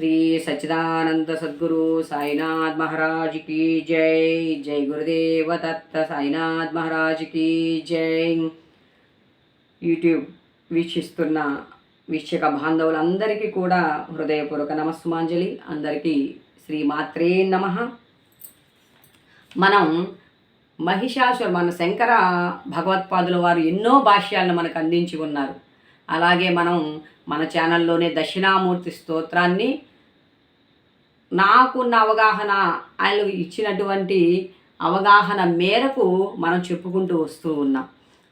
శ్రీ సచ్చిదానంద సద్గురు సాయినాథ్ మహారాజ్ కీ జై. జై గురుదేవ దత్త సాయినాథ్ మహారాజ్ కీ జై. యూట్యూబ్ వీక్షిస్తున్న వీక్షక బాంధవులందరికీ కూడా హృదయపూర్వక నమస్సుమాంజలి. అందరికీ శ్రీ మాత్రే నమ. మనం మహిషాసురు మన శంకర భగవత్పాదుల వారు ఎన్నో భాష్యాలను మనకు అందించి ఉన్నారు. అలాగే మనం మన ఛానల్లోనే దక్షిణామూర్తి స్తోత్రాన్ని నాకున్న అవగాహన ఆయన ఇచ్చినటువంటి అవగాహన మేరకు మనం చెప్పుకుంటూ వస్తూ ఉన్నాం.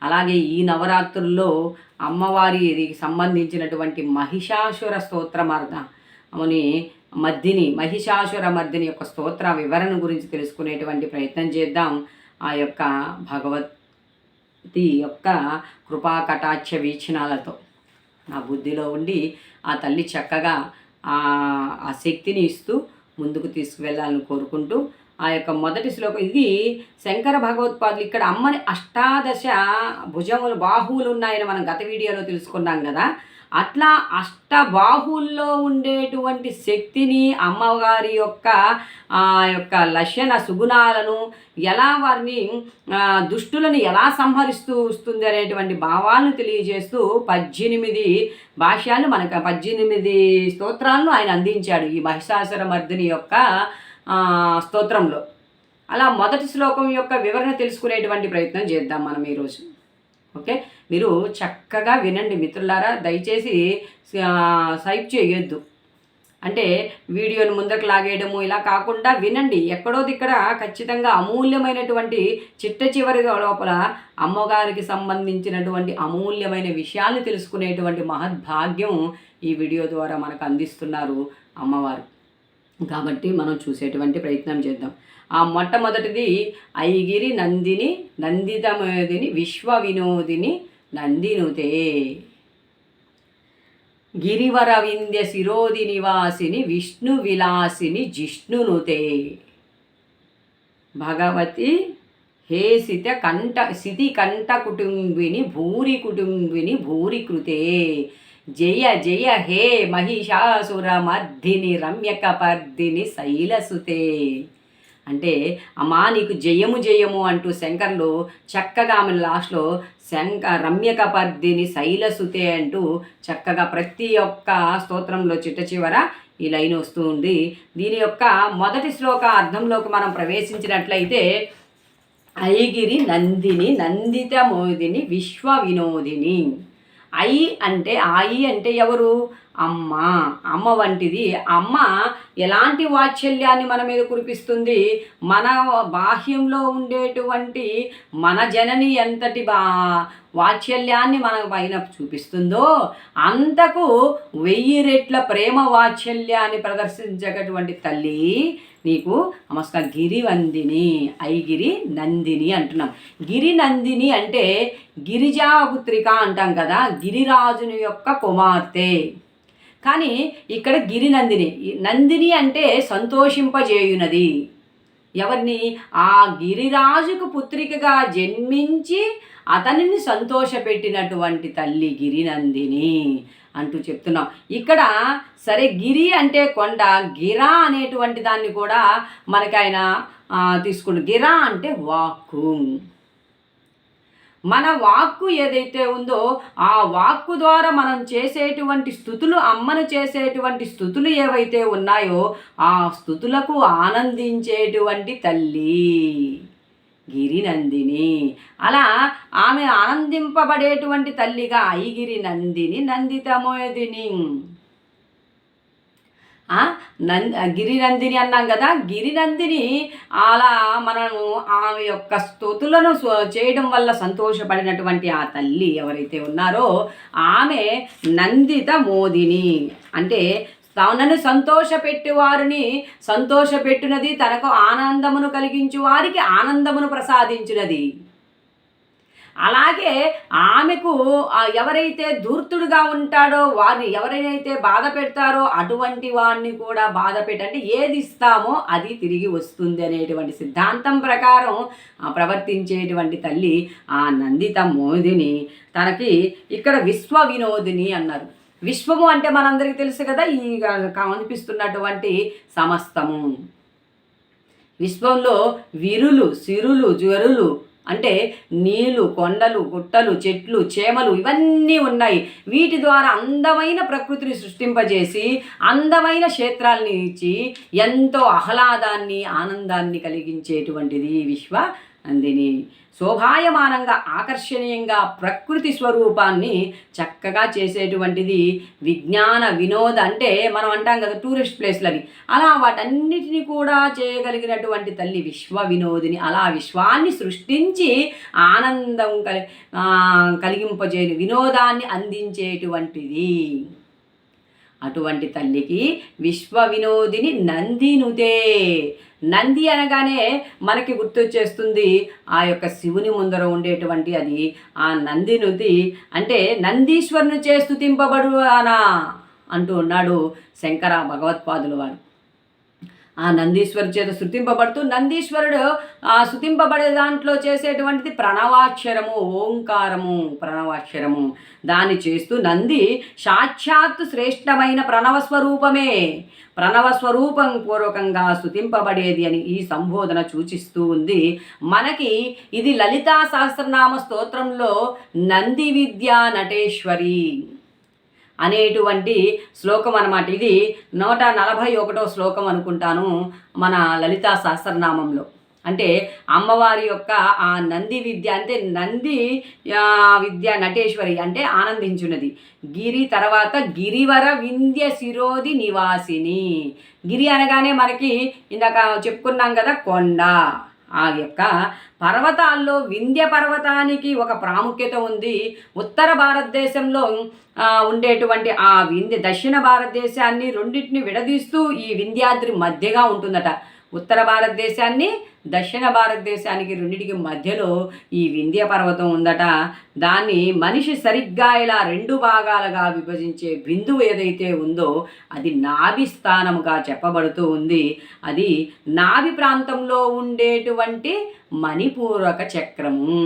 అలాగే ఈ నవరాత్రుల్లో అమ్మవారికి సంబంధించినటువంటి మహిషాసుర స్తోత్రమార్గముని మద్దిని మహిషాసుర మర్దిని యొక్క స్తోత్ర వివరణ గురించి తెలుసుకునేటువంటి ప్రయత్నం చేద్దాం. ఆ యొక్క భగవతి యొక్క కృపా కటాక్ష వీక్షణాలతో. నా బుద్ధిలో ఉండి ఆ తల్లి చక్కగా ఆ శక్తిని ఇస్తూ ముందుకు తీసుకువెళ్ళాలని కోరుకుంటూ ఆ యొక్క మొదటి శ్లోకం ఇది. శంకర భగవత్పాదులు ఇక్కడ అమ్మని అష్టాదశ భుజములు బాహువులు ఉన్నాయని మనం గత వీడియోలో తెలుసుకున్నాం కదా. అట్లా అష్టబాహుల్లో ఉండేటువంటి శక్తిని అమ్మవారి యొక్క ఆ యొక్క లక్షణ సుగుణాలను ఎలా వారిని దుష్టులను ఎలా సంహరిస్తూ వస్తుంది అనేటువంటి భావాలను తెలియజేస్తూ పద్దెనిమిది భాష్యాలు మనకు పద్దెనిమిది స్తోత్రాలను ఆయన అందించాడు ఈ మహిషాసుర మర్దిని యొక్క స్తోత్రంలో. అలా మొదటి శ్లోకం యొక్క వివరణ తెలుసుకునేటువంటి ప్రయత్నం చేద్దాం మనం ఈరోజు. ఓకే? మీరు చక్కగా వినండి మిత్రులారా. దయచేసి సైప్ చేయొద్దు. అంటే వీడియోని ముందరకు లాగేయడము ఇలా కాకుండా వినండి. ఎక్కడో దిక్కడ ఖచ్చితంగా అమూల్యమైనటువంటి చిట్ట చివరి లోపల అమ్మగారికి సంబంధించినటువంటి అమూల్యమైన విషయాలు తెలుసుకునేటువంటి మహద్భాగ్యం ఈ వీడియో ద్వారా మనకు అందిస్తున్నారు అమ్మవారు. కాబట్టి మనం చూసేటువంటి ప్రయత్నం చేద్దాం. ఆ మొట్టమొదటిది ఐగిరి నందిని నందితమేదిని విశ్వ వినోదిని నందినుతే. గిరివర వింధ్య శిరోది నివాసిని విష్ణు విలాసిని జిష్ణునుతే. భగవతి హే సిత కంఠ సితి కంఠ కుటుంబిని భూరి కుటుంబిని భూరి కృతే. జయ జయ హే మహిషాసుర మర్ధిని రమ్యకపర్ధిని శైలసుతే. అంటే అమ్మా నీకు జయము జయము అంటూ శంకర్లు చక్కగా ఆమె లాస్ట్లో శంక రమ్యకపర్ధిని శైలసుతే అంటూ చక్కగా ప్రతి ఒక్క స్తోత్రంలో చిట్ట చివర ఈ లైన్ వస్తూ ఉంది. దీని యొక్క మొదటి శ్లోక అర్థంలోకి మనం ప్రవేశించినట్లయితే ఐగిరి నందిని నందిత మోదిని విశ్వ వినోదిని. ఐ అంటే ఆయి అంటే ఎవరు? అమ్మ. అమ్మ వంటిది. అమ్మ ఎలాంటి వాత్సల్యాన్ని మన మీద కురిపిస్తుంది? మన బాహ్యంలో ఉండేటువంటి మన జనని ఎంతటి బా వాత్సల్యాన్ని మన పైన చూపిస్తుందో అంతకు వెయ్యి రెట్ల ప్రేమ వాత్సల్యాన్ని ప్రదర్శించేటటువంటి తల్లి నీకు నమస్కారం. గిరివందిని ఐగిరి నందిని అంటున్నాం. గిరి నందిని అంటే గిరిజాపుత్రిక అంటాం కదా గిరిరాజుని యొక్క కుమార్తె. కానీ ఇక్కడ గిరి నందిని నందిని అంటే సంతోషింపజేయునది. ఎవరిని? ఆ గిరిరాజుకు పుత్రికగా జన్మించి అతనిని సంతోషపెట్టినటువంటి తల్లి గిరినందిని అంటూ చెప్తున్నాం. ఇక్కడ సరే గిరి అంటే కొండ గిరా అనేటువంటి దాన్ని కూడా మనకాయన తీసుకుంటు గిరా అంటే వాక్కు. మన వాక్కు ఏదైతే ఉందో ఆ వాక్కు ద్వారా మనం చేసేటువంటి స్థుతులు అమ్మను చేసేటువంటి స్థుతులు ఏవైతే ఉన్నాయో ఆ స్థుతులకు ఆనందించేటువంటి తల్లి. గిరినందిని. అలా ఆమె ఆనందింపబడేటువంటి తల్లిగా ఐగిరి నందిని నందితమోదిని. నంది గిరినందిని అన్నాం కదా గిరినందిని అలా మనము ఆమె యొక్క స్థుతులను చేయడం వల్ల సంతోషపడినటువంటి ఆ తల్లి ఎవరైతే ఉన్నారో ఆమె నందిత మోదిని అంటే తనను సంతోషపెట్టి వారిని సంతోషపెట్టినది తనకు ఆనందమును కలిగించు వారికి ఆనందమును ప్రసాదించినది. అలాగే ఆమెకు ఎవరైతే ధూర్తుడుగా ఉంటాడో వారిని ఎవరైతే బాధ పెడతారో అటువంటి వాడిని కూడా బాధ పెట్టంటే ఏది ఇస్తామో అది తిరిగి వస్తుంది అనేటువంటి సిద్ధాంతం ప్రకారం ప్రవర్తించేటువంటి తల్లి ఆ నందిత మోదిని తనకి ఇక్కడ విశ్వ వినోదిని అన్నారు. విశ్వము అంటే మనందరికీ తెలుసు కదా ఈ కనిపిస్తున్నటువంటి సమస్తము. విశ్వంలో విరులు సిరులు జ్వరులు అంటే నీళ్ళు కొండలు గుట్టలు చెట్లు చేమలు ఇవన్నీ ఉన్నాయి. వీటి ద్వారా అందమైన ప్రకృతిని సృష్టింపజేసి అందమైన క్షేత్రాలని ఇచ్చి ఎంతో ఆహ్లాదాన్ని ఆనందాన్ని కలిగించేటువంటిది విశ్వ నందిని శోభాయమానంగా ఆకర్షణీయంగా ప్రకృతి స్వరూపాన్ని చక్కగా చేసేటువంటిది విజ్ఞాన వినోద అంటే మనం అంటాం కదా టూరిస్ట్ ప్లేస్లని అలా వాటన్నిటిని కూడా చేయగలిగినటువంటి తల్లి విశ్వ వినోదిని అలా విశ్వాన్ని సృష్టించి ఆనందం కలి కలిగింపజేయని వినోదాన్ని అందించేటువంటిది. అటువంటి తల్లికి విశ్వ వినోదిని నందినుతే. నంది అనగానే మనకి గుర్తొచ్చేస్తుంది ఆ యొక్క శివుని ముందర ఉండేటువంటి అది. ఆ నందినుతి అంటే నందీశ్వరుని చే స్థుతింపబడు అనా అంటూ ఉన్నాడు శంకర భగవత్పాదుల వారు. ఆ నందీశ్వరు చేత శృతింపబడుతూ నందీశ్వరుడు ఆ శృతింపబడే దాంట్లో చేసేటువంటిది ప్రణవాక్షరము ఓంకారము ప్రణవాక్షరము. దాన్ని చేస్తూ నంది సాక్షాత్తు శ్రేష్టమైన ప్రణవ స్వరూపమే. ప్రణవ స్వరూపం పూర్వకంగా స్థుతింపబడేది అని ఈ సంబోధన సూచిస్తూ ఉంది. మనకి ఇది లలితా సహస్రనామ స్తోత్రంలో నంది విద్యా నటేశ్వరి. అనేటువంటి శ్లోకం అనమాట ఇది నూట నలభై ఒకటో శ్లోకం అనుకుంటాను మన లలితా సహస్రనామంలో. అంటే అమ్మవారి యొక్క ఆ నంది విద్య అంటే నంది విద్య నటేశ్వరి అంటే ఆనందించున్నది. గిరి తర్వాత గిరివర వింధ్య శిరోది నివాసిని. గిరి అనగానే మనకి ఇందాక చెప్పుకున్నాం కదా కొండ. ఆ యొక్క పర్వతాల్లో వింధ్య పర్వతానికి ఒక ప్రాముఖ్యత ఉంది. ఉత్తర భారతదేశంలో ఉండేటువంటి ఆ వింధ్య దక్షిణ భారతదేశాన్ని రెండింటిని విడదీస్తూ ఈ వింధ్యాద్రి మధ్యగా ఉంటుందట. ఉత్తర భారతదేశాన్ని దక్షిణ భారతదేశానికి రెండింటికి మధ్యలో ఈ వింధ్య పర్వతం ఉందట. దాన్ని మనిషి సరిగ్గా ఇలా రెండు భాగాలుగా విభజించే బిందువు ఏదైతే ఉందో అది నాభి స్థానముగా చెప్పబడుతూ ఉంది. అది నాభి ప్రాంతంలో ఉండేటువంటి మణిపూరక చక్రము.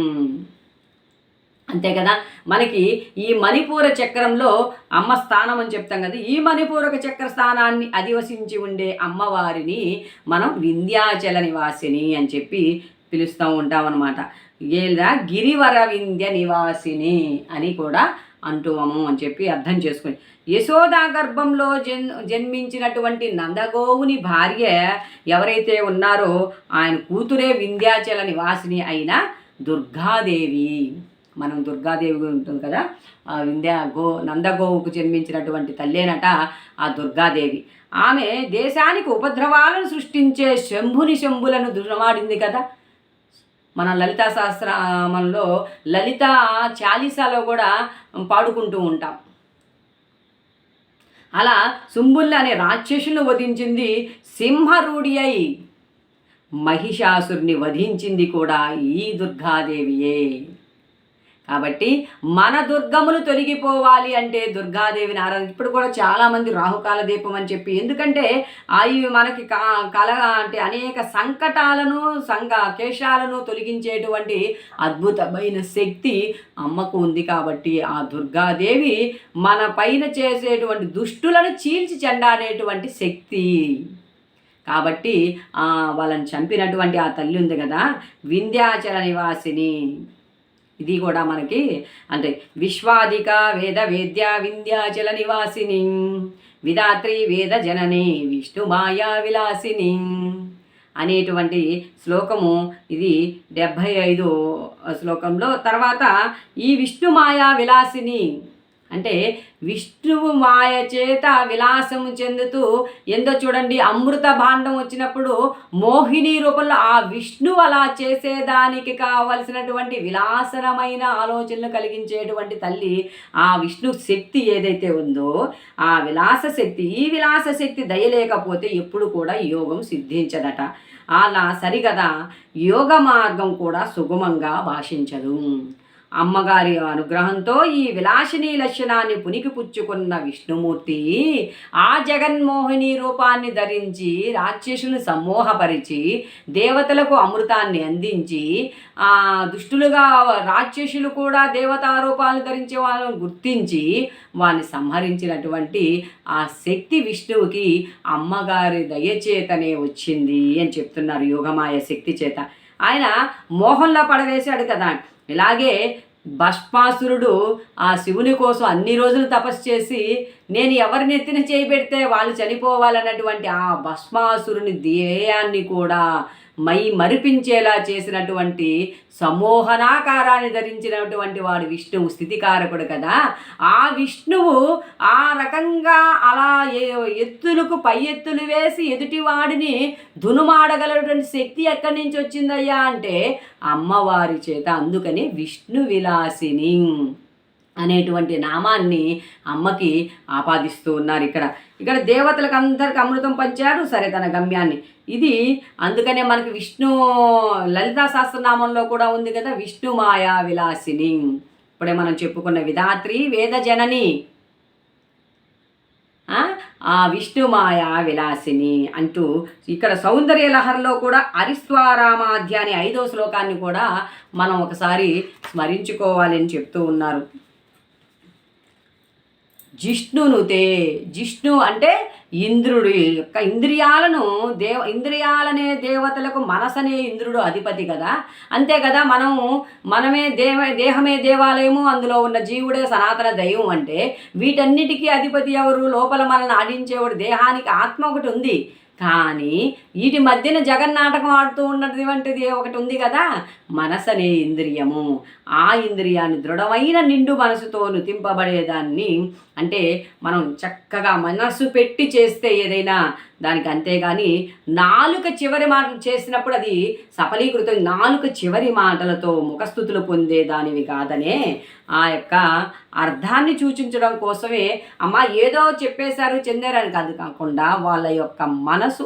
అంతే కదా? మనకి ఈ మణిపూర చక్రంలో అమ్మ స్థానం అని చెప్తాం కదా. ఈ మణిపూరక చక్ర స్థానాన్ని అధివసించి ఉండే అమ్మవారిని మనం వింధ్యాచల నివాసిని అని చెప్పి పిలుస్తూ ఉంటామన్నమాట. లేదా గిరివర వింధ్య నివాసిని అని కూడా అంటువము అని చెప్పి అర్థం చేసుకుని. యశోదా గర్భంలో జన్ జన్మించినటువంటి నందగోవుని భార్య ఎవరైతే ఉన్నారో ఆయన కూతురే వింధ్యాచల నివాసిని అయిన దుర్గాదేవి. మనం దుర్గాదేవి ఉంటుంది కదా ఆ వింధ్యా గో నందగోవుకు జన్మించినటువంటి తల్లేనట ఆ దుర్గాదేవి. ఆమె దేశానికి ఉపద్రవాలను సృష్టించే శంభుని శంభులను దురమాడింది కదా. మన లలితా శాస్త్రమంలో లలిత చాలీసాలో కూడా పాడుకుంటూ ఉంటాం. అలా శుంభుల్ని అనే రాక్షసుని వధించింది సింహరూఢి అయి మహిషాసుర్ని వధించింది కూడా ఈ దుర్గాదేవియే. కాబట్టి మన దుర్గములు తొలగిపోవాలి అంటే దుర్గాదేవిని ఆరాధన. ఇప్పుడు కూడా చాలామంది రాహుకాల దీపం అని చెప్పి ఎందుకంటే అవి మనకి కల అంటే అనేక సంకటాలను సంఘ కేశాలను తొలగించేటువంటి అద్భుతమైన శక్తి అమ్మకు ఉంది కాబట్టి ఆ దుర్గాదేవి మన పైన చేసేటువంటి దుష్టులను చీల్చి చెండాడేటువంటి శక్తి. కాబట్టి వాళ్ళని చంపినటువంటి ఆ తల్లి ఉంది కదా వింధ్యాచల నివాసిని. ఇది కూడా మనకి అంటే విశ్వాదిక వేద వేద్య వింధ్యాచల నివాసిని విధాత్రి వేద జనని విష్ణు మాయా విలాసిని అనేటువంటి శ్లోకము ఇది డెబ్భై ఐదు శ్లోకంలో. తర్వాత ఈ విష్ణు మాయా విలాసిని అంటే విష్ణువు మాయ చేత విలాసము చెందుతూ ఎందో చూడండి అమృత భాండం వచ్చినప్పుడు మోహిని రూపంలో ఆ విష్ణువు అలా చేసేదానికి కావలసినటువంటి విలాసనమైన ఆలోచనలు కలిగించేటువంటి తల్లి ఆ విష్ణు శక్తి ఏదైతే ఉందో ఆ విలాస శక్తి ఈ విలాస శక్తి దయలేకపోతే ఎప్పుడు కూడా యోగం సిద్ధించదట. అలా సరిగదా యోగ మార్గం కూడా సుగమంగా భాషించదు. అమ్మగారి అనుగ్రహంతో ఈ విలాసిని లక్షణాన్ని పునికిపుచ్చుకున్న విష్ణుమూర్తి ఆ జగన్మోహిని రూపాన్ని ధరించి రాక్షసుని సమ్మోహపరిచి దేవతలకు అమృతాన్ని అందించి ఆ దుష్టులుగా రాక్షసులు కూడా దేవతా రూపాలను ధరించే వాళ్ళని గుర్తించి వారిని సంహరించినటువంటి ఆ శక్తి విష్ణువుకి అమ్మగారి దయచేతనే వచ్చింది అని చెప్తున్నారు యోగమాయ శక్తి చేత. ఆయన మోహంలో పడవేశాడు కదా. ఇలాగే భస్మాసురుడు ఆ శివుని కోసం అన్ని రోజులు తపస్సు చేసి నేను ఎవరిని ఎత్తిన చేయబెడితే వాళ్ళు చనిపోవాలన్నటువంటి ఆ భస్మాసురుని ధ్యేయాన్ని కూడా మై మరిపించేలా చేసినటువంటి సమోహనాకారాన్ని ధరించినటువంటి వాడు విష్ణువు స్థితికారకుడు కదా. ఆ విష్ణువు ఆ రకంగా అలా ఏ- ఎత్తులకు పై ఎత్తులు వేసి ఎదుటివాడిని దునుమాడగలటువంటి శక్తి ఎక్కడి నుంచి వచ్చిందయ్యా అంటే అమ్మవారి చేత. అందుకని విష్ణు విలాసిని అనేటువంటి నామాన్ని అమ్మకి ఆపాదిస్తూ ఉన్నారు ఇక్కడ. ఇక్కడ దేవతలకు అందరికి అమృతం పంచారు సరే తన గమ్యాన్ని. ఇది అందుకనే మనకి విష్ణు లలితా సహస్రనామంలో కూడా ఉంది కదా విష్ణు మాయా విలాసిని. ఇప్పుడే మనం చెప్పుకున్న విధాత్రి వేద జనని. ఆ, విష్ణుమాయా విలాసిని అంటూ ఇక్కడ సౌందర్య లహరిలో కూడా హరిస్వారామాధ్యాని ఐదో శ్లోకాన్ని కూడా మనం ఒకసారి స్మరించుకోవాలని చెప్తూ ఉన్నారు. జిష్ణునుతే జిష్ణు అంటే ఇంద్రుడు. యొక్క ఇంద్రియాలను దేవ ఇంద్రియాలనే దేవతలకు మనసనే ఇంద్రుడు అధిపతి కదా. అంతే కదా మనము మనమే దేవ దేహమే దేవాలయము అందులో ఉన్న జీవుడే సనాతన దైవం అంటే వీటన్నిటికీ అధిపతి ఎవరు? లోపల మనల్ని ఆడించేవాడు దేహానికి ఆత్మ ఒకటి ఉంది. కానీ వీటి మధ్యన జగన్నాటకం ఆడుతూ ఉన్నటువంటిది ఒకటి ఉంది కదా. మనసనే ఇంద్రియము. ఆ ఇంద్రియాన్ని దృఢమైన నిండు మనసుతో నుతింపబడేదాన్ని అంటే మనం చక్కగా మనసు పెట్టి చేస్తే ఏదైనా దానికి అంతేగాని నాలుక చివరి మాటలు చేసినప్పుడు అది సఫలీకృతం నాలుక చివరి మాటలతో ముఖస్థుతులు పొందే దానివి కాదనే ఆ యొక్క అర్థాన్ని సూచించడం కోసమే అమ్మ ఏదో చెప్పేశారు చెందారని కాదు కాకుండా వాళ్ళ యొక్క మనసు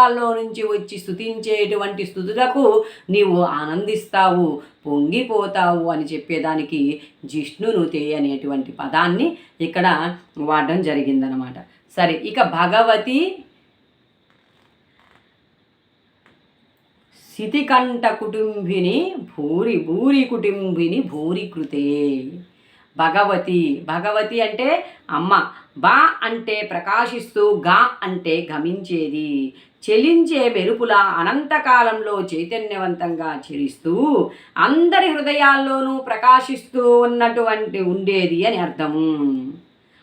హృదయాంతరాల్లో నుంచి వచ్చి స్థుతించేటువంటి స్థుతులకు నీవు ఆనందిస్తావు పొంగిపోతావు అని చెప్పేదానికి జిష్ణునుతే అనేటువంటి పదాన్ని ఇక్కడ వాడడం జరిగిందనమాట సరే ఇక భగవతి శితికంఠ కుటుంబిని భూరి భూరి కుటుంబిని భూరి కృతే భగవతి భగవతి అంటే అమ్మ బా అంటే ప్రకాశిస్తూ గా అంటే గమించేది. చెలించే మెరుపుల అనంతకాలంలో చైతన్యవంతంగా చెరిస్తూ అందరి హృదయాల్లోనూ ప్రకాశిస్తూ ఉన్నటువంటి ఉండేది అని అర్థము.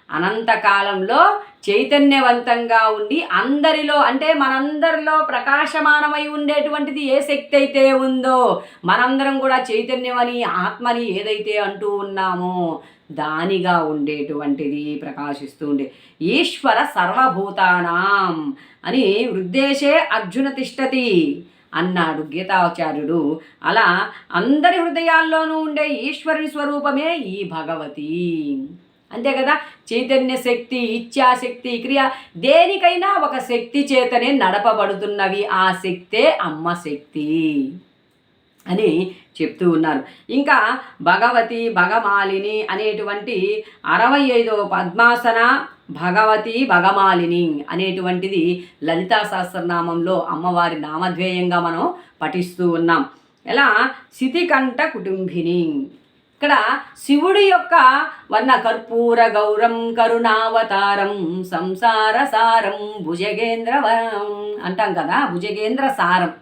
అనంతకాలంలో చైతన్యవంతంగా ఉండి అందరిలో అంటే మనందరిలో ప్రకాశమానమై ఉండేటువంటిది ఏ శక్తి అయితే ఉందో మనందరం కూడా చైతన్యమని ఆత్మని ఏదైతే అంటూ ఉన్నామో దానిగా ఉండేటువంటిది ప్రకాశిస్తూ ఉండే. ఈశ్వర సర్వభూతానాం అని వృద్ధేశే అర్జున తిష్టతి అన్నాడు గీతాచార్యుడు. అలా అందరి హృదయాల్లోనూ ఉండే ఈశ్వరుని స్వరూపమే ఈ భగవతి. అంతే కదా? చైతన్య శక్తి ఇచ్ఛాశక్తి క్రియ దేనికైనా ఒక శక్తి చేతనే నడపబడుతున్నవి. ఆ శక్తే అమ్మ శక్తి. అని చెప్తూ ఉన్నారు. ఇంకా భగవతి భగమాలిని అనేటువంటి అరవై ఐదవ పద్మాసన భగవతి భగమాలిని అనేటువంటిది లలితా సహస్రనామంలో అమ్మవారి నామధ్యేయంగా మనం పఠిస్తూ ఉన్నాం. ఎలా? శితికంఠ కుటుంబిని. ఇక్కడ శివుడి యొక్క వర్ణ కర్పూర గౌరం కరుణావతారం సంసార సారం భుజగేంద్రవరం అంటాం కదా భుజగేంద్ర సారం.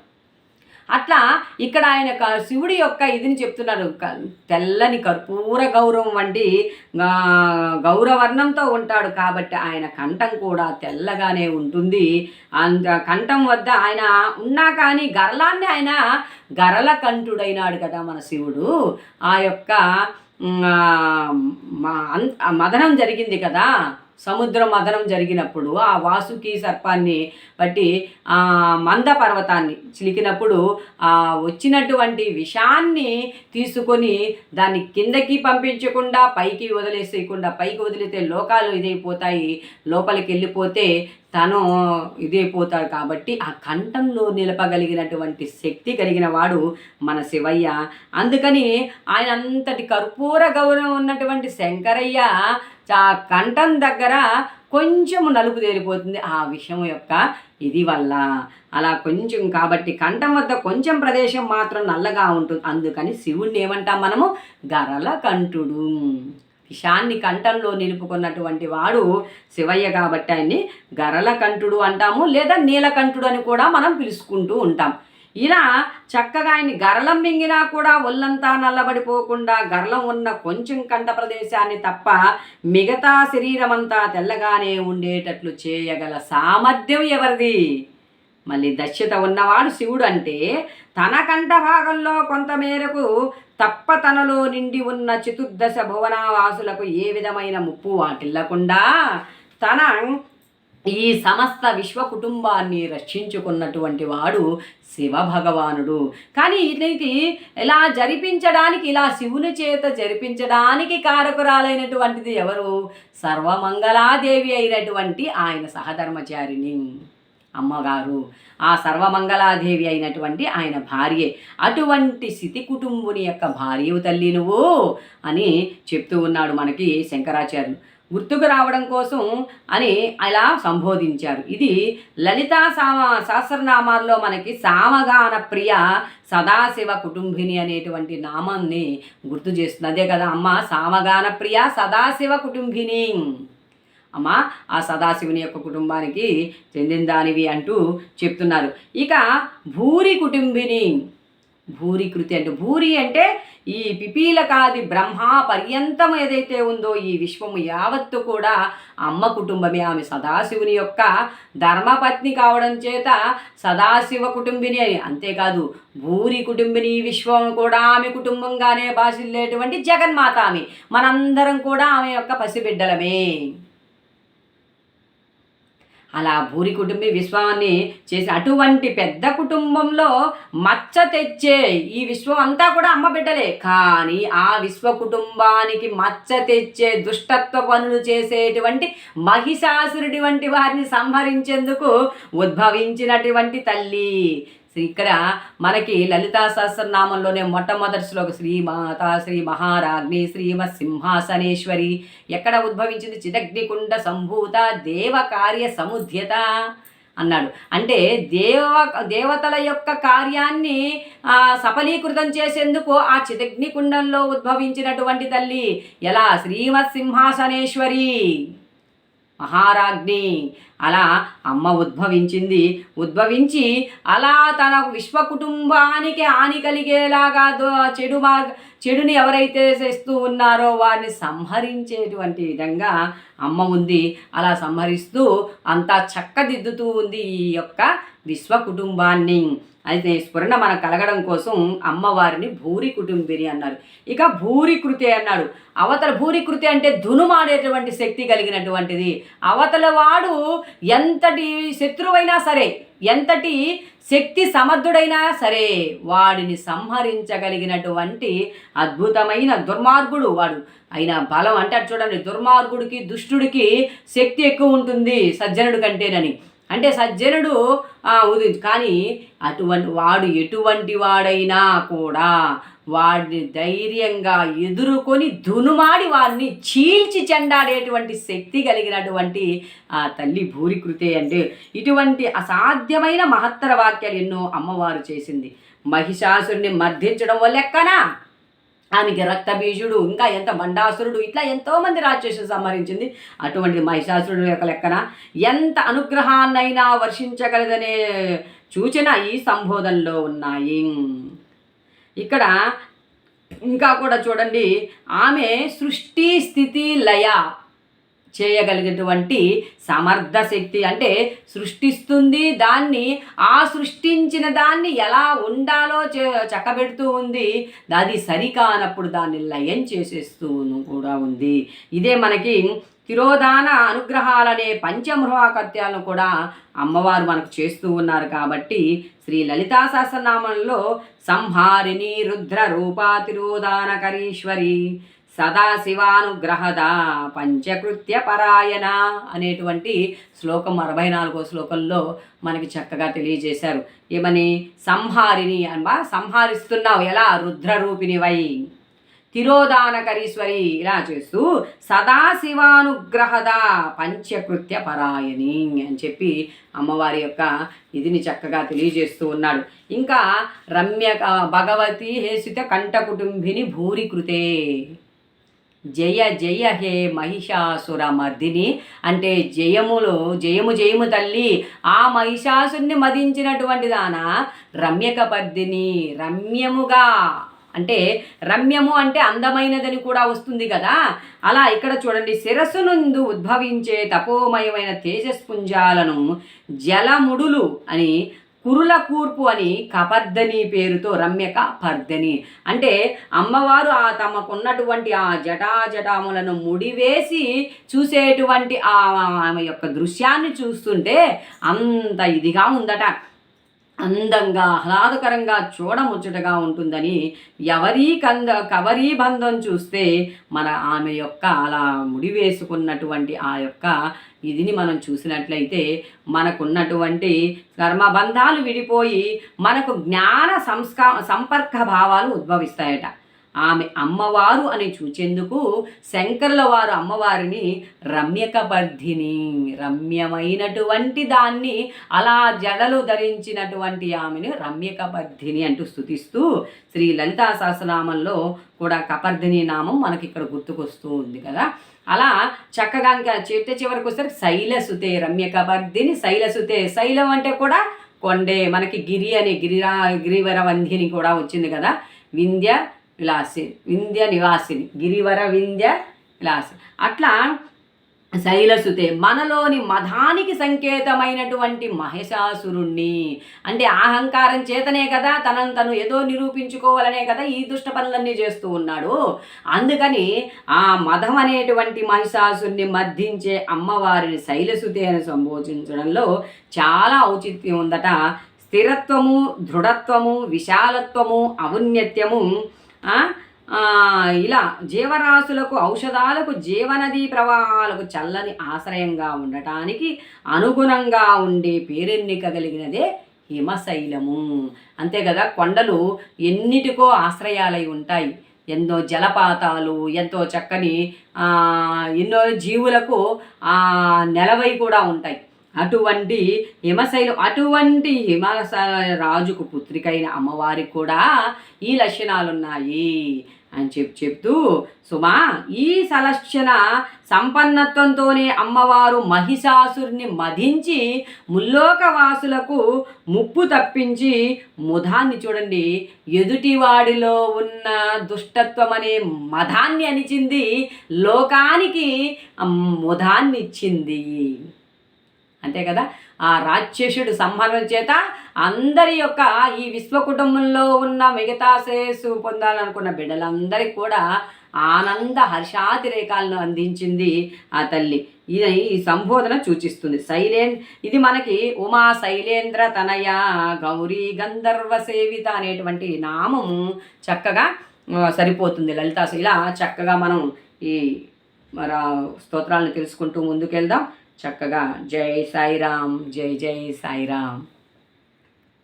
అట్లా ఇక్కడ ఆయన శివుడి యొక్క ఇదిని చెప్తున్నారు. తెల్లని కర్పూర గౌరవం వంటి గౌరవర్ణంతో ఉంటాడు కాబట్టి ఆయన కంఠం కూడా తెల్లగానే ఉంటుంది. అంత కంఠం వద్ద ఆయన ఉన్నా కానీ గరలాన్ని ఆయన గరల కంఠుడైనాడు కదా మన శివుడు. ఆ యొక్క మ- మదనం జరిగింది కదా. సముద్ర మదనం జరిగినప్పుడు ఆ వాసుకి సర్పాన్ని బట్టి ఆ మంద పర్వతాన్ని చిలికినప్పుడు ఆ వచ్చినటువంటి విషాన్ని తీసుకొని దాన్ని కిందకి పంపించకుండా పైకి వదిలేసేయకుండా పైకి వదిలితే లోకాలు ఇదైపోతాయి లోపలికి వెళ్ళిపోతే తను ఇదైపోతాడు కాబట్టి ఆ కంఠంలో నిలపగలిగినటువంటి శక్తి కలిగిన వాడు మన శివయ్య. అందుకని ఆయన అంతటి కర్పూర గౌరవం ఉన్నటువంటి శంకరయ్య ఆ కంఠం దగ్గర కొంచెం నలుపు తేలిపోతుంది. ఆ విషయం యొక్క ఇది వల్ల. అలా కొంచెం కాబట్టి కంఠం వద్ద కొంచెం ప్రదేశం మాత్రం నల్లగా ఉంటుంది. అందుకని శివుణ్ణి ఏమంటాం మనము? గరల కంఠుడు. విషాన్ని కంఠంలో నిలుపుకున్నటువంటి వాడు శివయ్య కాబట్టి ఆయన్ని గరల కంఠుడు అంటాము. లేదా నీలకంఠుడు అని కూడా మనం పిలుచుకుంటూ ఉంటాం. ఇలా చక్కగా ఆయన గరళం మింగినా కూడా ఒళ్ళంతా నల్లబడిపోకుండా గరళం ఉన్న కొంచెం కంఠ ప్రదేశాన్ని తప్ప మిగతా శరీరం అంతా తెల్లగానే ఉండేటట్లు చేయగల సామర్థ్యం ఎవరిది? మళ్ళీ దశ్యత ఉన్నవాడు శివుడు అంటే తన కంఠ భాగంలో కొంతమేరకు తప్ప తనలో నిండి ఉన్న చతుర్దశ భువనావాసులకు ఏ విధమైన ముప్పు వాటిల్లకుండా తన ఈ సమస్త విశ్వ కుటుంబాన్ని రక్షించుకున్నటువంటి వాడు శివ భగవానుడు కానీ ఇతనికి ఇలా జరిపించడానికి ఇలా శివుని చేత జరిపించడానికి కారకురాలైనటువంటిది ఎవరు? సర్వమంగళాదేవి అయినటువంటి ఆయన సహధర్మచారిణి అమ్మగారు. ఆ సర్వమంగళాదేవి అయినటువంటి ఆయన భార్యే. అటువంటి స్థితి కుటుంబుని యొక్క భార్యవు తల్లి నువ్వు అని చెప్తూ ఉన్నాడు మనకి శంకరాచార్యులు. గుర్తుకు రావడం కోసం అని అలా సంబోధించారు. ఇది లలితా సామ సహస్రనామాల్లో మనకి సామగాన ప్రియ సదాశివ కుటుంబిని అనేటువంటి నామాన్ని గుర్తు చేస్తుంది. అదే కదా అమ్మ సామగాన ప్రియ సదాశివ కుటుంబిని. అమ్మ ఆ సదాశివుని యొక్క కుటుంబానికి చెందిన దానివి అంటూ చెప్తున్నారు. ఇక భూరి కుటుంబిని. భూరి కృతి అంటే. భూరి అంటే ఈ పిపీలకాది బ్రహ్మ పర్యంతం ఏదైతే ఉందో ఈ విశ్వము యావత్తు కూడా అమ్మ కుటుంబమే. ఆమె సదాశివుని యొక్క ధర్మపత్ని కావడం చేత సదాశివ కుటుంబిని అని. అంతేకాదు భూరి కుటుంబిని విశ్వం కూడా ఆమె కుటుంబంగానే భాషిల్లేటువంటి జగన్మాత ఆమె మనందరం కూడా ఆమె యొక్క పసిబిడ్డలమే. అలా భూరి కుటుంబీ విశ్వాన్ని చేసి అటువంటి పెద్ద కుటుంబంలో మచ్చ తెచ్చే ఈ విశ్వం అంతా కూడా అమ్మ బిడ్డలే. కానీ ఆ విశ్వ కుటుంబానికి మచ్చ తెచ్చే దుష్టత్వ పనులు చేసేటువంటి మహిషాసురుడి వంటి వారిని సంహరించేందుకు ఉద్భవించినటువంటి తల్లి ఇక్కడ మనకి లలితా సహస్రనామంలోనే మొట్టమొదటి శ్లోక శ్రీమాత శ్రీ మహారాజ్ని శ్రీమ సింహాసనేశ్వరి ఎక్కడ ఉద్భవించింది? చిదగ్నికుండ సంభూత దేవ కార్య సముధ్యత అన్నాడు. అంటే దేవ దేవతల యొక్క కార్యాన్ని సఫలీకృతం చేసేందుకు ఆ చిదగ్నికుండంలో ఉద్భవించినటువంటి తల్లి ఎలా? శ్రీమత్ సింహాసనేశ్వరి మహారాజ్ని. అలా అమ్మ ఉద్భవించింది. ఉద్భవించి అలా తన విశ్వ కుటుంబానికి హాని కలిగేలాగా చెడు మార్గ చెడుని ఎవరైతే చేస్తూ ఉన్నారో వారిని సంహరించేటువంటి విధంగా అమ్మ ఉంది. అలా సంహరిస్తూ అంతా చక్కదిద్దుతూ ఉంది ఈ యొక్క విశ్వ కుటుంబాన్ని అయితే స్ఫురణ మనం కలగడం కోసం అమ్మవారిని భూరి కుటుంబిని అన్నారు. ఇక భూరి కృతి అన్నాడు. అవతల భూరి కృతి అంటే దునుమాడేటువంటి శక్తి కలిగినటువంటిది. అవతల వాడు ఎంతటి శత్రువైనా సరే ఎంతటి శక్తి సమర్థుడైనా సరే వాడిని సంహరించగలిగినటువంటి అద్భుతమైన దుర్మార్గుడు వాడు. అయిన బలం అంటే చూడండి దుర్మార్గుడికి దుష్టుడికి శక్తి ఎక్కువ ఉంటుంది సజ్జనుడి కంటేనని. అంటే సజ్జనుడు కానీ అటువంటి వాడు ఎటువంటి వాడైనా కూడా వాడిని ధైర్యంగా ఎదుర్కొని దునుమాడి వారిని చీల్చి చెండాడేటువంటి శక్తి కలిగినటువంటి ఆ తల్లి భూరికృతే అంటే ఇటువంటి అసాధ్యమైన మహత్తర వాక్యాలు ఎన్నో అమ్మవారు చేసింది. మహిషాసుడిని మర్దించడం వల్లెక్కనా ఆమెకి రక్తబీజుడు ఇంకా ఎంత బండాసురుడు ఇట్లా ఎంతోమంది రాక్షసులు సంహరించింది. అటువంటి మహిషాసురుడు యొక్క లెక్కన ఎంత అనుగ్రహాన్నైనా వర్షించగలదనే సూచన ఈ సంబోధనలో ఉన్నాయి. ఇక్కడ ఇంకా కూడా చూడండి ఆమె సృష్టి స్థితి లయ చేయగలిగినటువంటి సమర్థ శక్తి. అంటే సృష్టిస్తుంది దాన్ని ఆ సృష్టించిన దాన్ని ఎలా ఉండాలో చక్కబెడుతూ ఉంది. అది సరికానప్పుడు దాన్ని లయం చేసేస్తూ కూడా ఉంది. ఇదే మనకి తిరోధాన అనుగ్రహాలనే పంచమృహాకత్యాలను కూడా అమ్మవారు మనకు చేస్తూ ఉన్నారు కాబట్టి శ్రీ లలితా సహస్రనామంలో సంహారిణి రుద్ర రూపా తిరోధానకరీశ్వరి సదాశివానుగ్రహద పంచకృత్య పరాయణ అనేటువంటి శ్లోకం అరవై నాలుగో శ్లోకంలో మనకి చక్కగా తెలియజేశారు. ఏమని? సంహారిణి అనమా సంహరిస్తున్నావు. ఎలా? రుద్రరూపిణివై తిరోదానకరీశ్వరి ఇలా చేస్తూ సదాశివానుగ్రహద పంచకృత్య పరాయణి అని చెప్పి అమ్మవారి యొక్క ఇదిని చక్కగా తెలియజేస్తూ ఉన్నాడు. ఇంకా రమ్య భగవతి హేసిత కంఠ కుటుంబిని భూరికృతే. జయ జయ హే మహిషాసుర మర్దిని అంటే జయములు జయము జయము తల్లి ఆ మహిషాసుని మదించినటువంటి దాన రమ్యక పద్దిని రమ్యముగా అంటే రమ్యము అంటే అందమైనదని కూడా వస్తుంది కదా? అలా ఇక్కడ చూడండి శిరస్సు నందు ఉద్భవించే తపోమయమైన తేజస్పుంజాలను జలముడులు అని కురుల కూర్పు అని కపర్ధని పేరుతో రమ్యక పర్ధని అంటే అమ్మవారు ఆ తమకున్నటువంటి ఆ జటాజటాములను ముడివేసి చూసేటువంటి ఆ ఆమె యొక్క దృశ్యాన్ని చూస్తుంటే అంత ఇదిగా ఉందట. అందంగా ఆహ్లాదకరంగా చూడముచ్చటగా ఉంటుందని ఎవరీ కంద కవరీ బంధం చూస్తే మన ఆమె యొక్క అలా ముడివేసుకున్నటువంటి ఆ యొక్క ఇదిని మనం చూసినట్లయితే మనకున్నటువంటి కర్మబంధాలు విడిపోయి మనకు జ్ఞాన సంస్కా సంపర్క భావాలు ఉద్భవిస్తాయట. ఆమె అమ్మవారు అని చూచేందుకు శంకరుల వారు అమ్మవారిని రమ్యకబర్ధిని రమ్యమైనటువంటి దాన్ని అలా జడలు ధరించినటువంటి ఆమెను రమ్యకబర్ధిని అంటూ స్థుతిస్తూ శ్రీ లలితా సహస్రనామంలో కూడా కపర్ధిని నామం మనకి ఇక్కడ గుర్తుకొస్తూ ఉంది కదా. అలా చక్కగా ఇంకా చిట్ట చివరికి వస్తారు శైలసుతే రమ్యకబర్ధిని శైలసుతే శైలం అంటే కూడా కొండే మనకి గిరి అనే గిరిరా గిరివరవంధిని కూడా వచ్చింది కదా. వింధ్య విలాసి వింధ్య నివాసిని గిరివర వింధ్య విలాసి. అట్లా శైలసుతే మనలోని మధానికి సంకేతమైనటువంటి మహిషాసురుణ్ణి అంటే అహంకారం చేతనే కదా తనను తను ఏదో నిరూపించుకోవాలనే కదా ఈ దుష్ట పనులన్నీ చేస్తూ ఉన్నాడు. అందుకని ఆ మధం అనేటువంటి మహిషాసుని మర్ధించే అమ్మవారిని శైలసుతే అని సంబోధించడంలో చాలా ఔచిత్యం ఉందట. స్థిరత్వము దృఢత్వము విశాలత్వము ఔన్నత్యము ఇలా జీవరాశులకు ఔషధాలకు జీవనదీ ప్రవాహాలకు చల్లని ఆశ్రయంగా ఉండటానికి అనుగుణంగా ఉండే పేరెన్నిక కలిగినదే హిమశైలము. అంతే కదా? కొండలు ఎన్నిటికో ఆశ్రయాలై ఉంటాయి. ఎన్నో జలపాతాలు ఎంతో చక్కని ఎన్నో జీవులకు నెలవై కూడా ఉంటాయి. అటువంటి హిమశైలు అటువంటి హిమశైల రాజుకు పుత్రికైన అమ్మవారికి కూడా ఈ లక్షణాలున్నాయి అని చెప్పి చెప్తూ సుమా ఈ సలక్షణ సంపన్నత్వంతోనే అమ్మవారు మహిషాసురుని మధించి ముల్లోకవాసులకు ముప్పు తప్పించి ముధాన్ని చూడండి. ఎదుటివాడిలో ఉన్న దుష్టత్వం అనే మధాన్ని అనిచింది లోకానికి ముధాన్ని ఇచ్చింది అంతే కదా? ఆ రాక్షసుడు సంహరణ చేత అందరి యొక్క ఈ విశ్వ కుటుంబంలో ఉన్న మిగతా శ్రేయస్సు పొందాలనుకున్న బిడ్డలందరికీ కూడా ఆనంద హర్షాతిరేకాలను అందించింది ఆ తల్లి. ఇది ఈ సంబోధన సూచిస్తుంది. శైలే ఇది మనకి ఉమా శైలేంద్ర తనయ గౌరీ గంధర్వ సేవిత అనేటువంటి నామము చక్కగా సరిపోతుంది. లలితాసు ఇలా చక్కగా మనం ఈ మన స్తోత్రాలను తెలుసుకుంటూ ముందుకెళ్దాం. చక్కగా జై సాయిరామ్ జై జై సాయిరామ్.